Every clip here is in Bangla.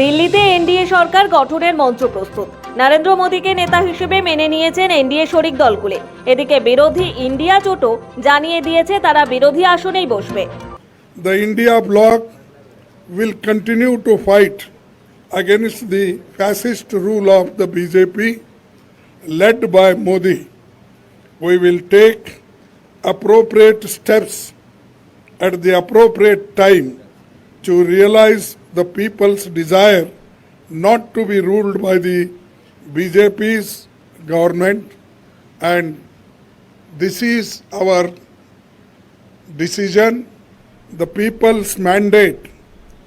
দিল্লিতে এনডিএ সরকার গঠনের মঞ্চ প্রস্তুত। নরেন্দ্র মোদীকে নেতা হিসেবে মেনে নিয়েছেন এনডিএ শরিক দলগুলি। এদিকে বিরোধী ইন্ডিয়া জোটও জানিয়ে দিয়েছে তারা বিরোধী আসনেই বসবে। The India block will continue to fight against the fascist rule of the BJP led by Modi we will take appropriate steps at the appropriate time to realize the people's desire not to be ruled by the BJP's government and this is our decision, the people's mandate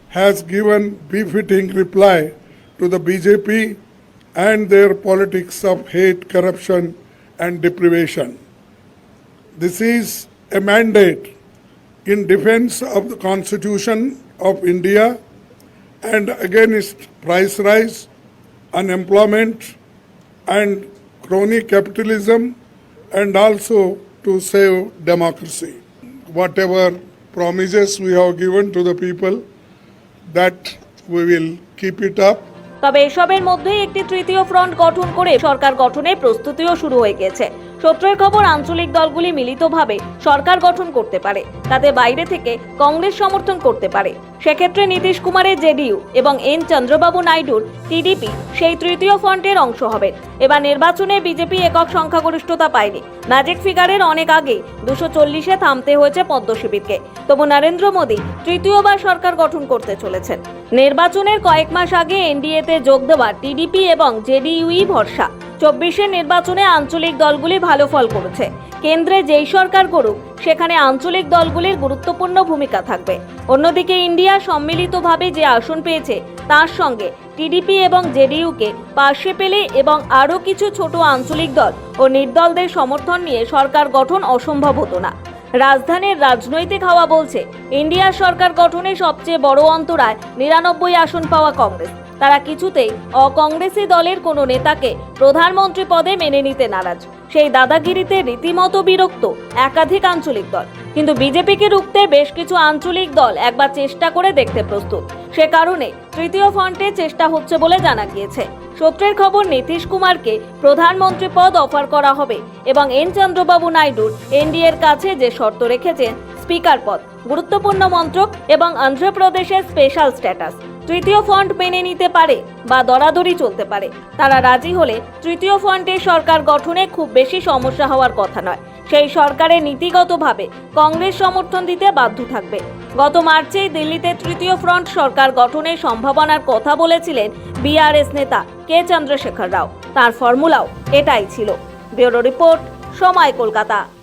has given befitting reply to the BJP and their politics of hate, corruption, and deprivation. This is a mandate in defense of the Constitution of India and against price rise, unemployment, and crony capitalism, and also to save democracy. Whatever promises we have given to the people, that we will keep it up. তবে এসবের মধ্যেই একটি তৃতীয় ফ্রন্ট গঠন করে সরকার গঠনের প্রস্তুতিও শুরু হয়ে গেছে সূত্রের খবর, আঞ্চলিক দলগুলি মিলিতভাবে সরকার গঠন করতে পারে। তাতে বাইরে থেকে কংগ্রেস সমর্থন করতে পারে। সেক্ষেত্রে নীতিশ কুমারের জেডিইউ এবং এন চন্দ্রবাবু নাইডুর টিডিপি সেই তৃতীয় ফ্রন্টের অংশ হবে এবার নির্বাচনে বিজেপি একক সংখ্যাগরিষ্ঠতা পায়নি। ম্যাজিক ফিগারের অনেক আগে দুশো চল্লিশে থামতে হয়েছে পদ্ম শিবিরকে। তবু নরেন্দ্র মোদী তৃতীয়বার সরকার গঠন করতে চলেছেন। নির্বাচনের কয়েক মাস আগে এনডিএতে যোগ দেওয়া টিডিপি এবং জেডিইউই ভরসা। চব্বিশের নির্বাচনে আঞ্চলিক দলগুলি ভালো ফল করেছে। কেন্দ্রে যেই সরকার করুক সেখানে আঞ্চলিক দলগুলির গুরুত্বপূর্ণ ভূমিকা থাকবে। অন্যদিকে ইন্ডিয়া সম্মিলিতভাবে যে আসন পেয়েছে, তার সঙ্গে টিডিপি এবং জেডিইউকে পাশে পেলে এবং আরও কিছু ছোট আঞ্চলিক দল ও নির্দলদের সমর্থন নিয়ে সরকার গঠন অসম্ভব হতো না। রাজধানীর রাজনৈতিক হাওয়া বলছে, ইন্ডিয়া সরকার গঠনে সবচেয়ে বড় অন্তরায় নিরানব্বই আসন পাওয়া কংগ্রেস। তারা কিছুতেই অকংগ্রেসি দলের কোনো নেতাকে প্রধানমন্ত্রী পদে মেনে নিতে নারাজ। সেই দাদাগিরিতে রীতিমতো বিরক্ত একাধিক আঞ্চলিক দল। কিন্তু বিজেপিকে রুখতে বেশ কিছু আঞ্চলিক দল একবার চেষ্টা করে দেখতে প্রস্তুত। সে কারণে তৃতীয় ফ্রন্টে চেষ্টা হচ্ছে বলে জানা গিয়েছে। সূত্রের খবর, নীতিশ কুমারকে প্রধানমন্ত্রী পদ অফার করা হবে এবং এন চন্দ্রবাবু নাইডুর এনডিএর কাছে যে শর্ত রেখেছেন, স্পিকার পদ। গুরুত্বপূর্ণ মন্ত্রক এবং অন্ধ্রপ্রদেশের স্পেশাল স্ট্যাটাস। তৃতীয় ফ্রন্ট মেনে নিতে পারে বা দরাদরি চলতে পারে। তারা রাজি হলে তৃতীয় ফ্রন্টে সরকার গঠনে খুব বেশি সমস্যা হওয়ার কথা নয়। সেই সরকারের নীতিগতভাবে কংগ্রেস সমর্থন দিতে বাধ্য থাকবে। গত মার্চেই দিল্লিতে তৃতীয় ফ্রন্ট সরকার গঠনের সম্ভাবনার কথা বলেছিলেন বিআরএস নেতা কে চন্দ্রশেখর রাও। তার ফর্মুলাও এটাই ছিল। ব্যুরো রিপোর্ট, সময় কলকাতা।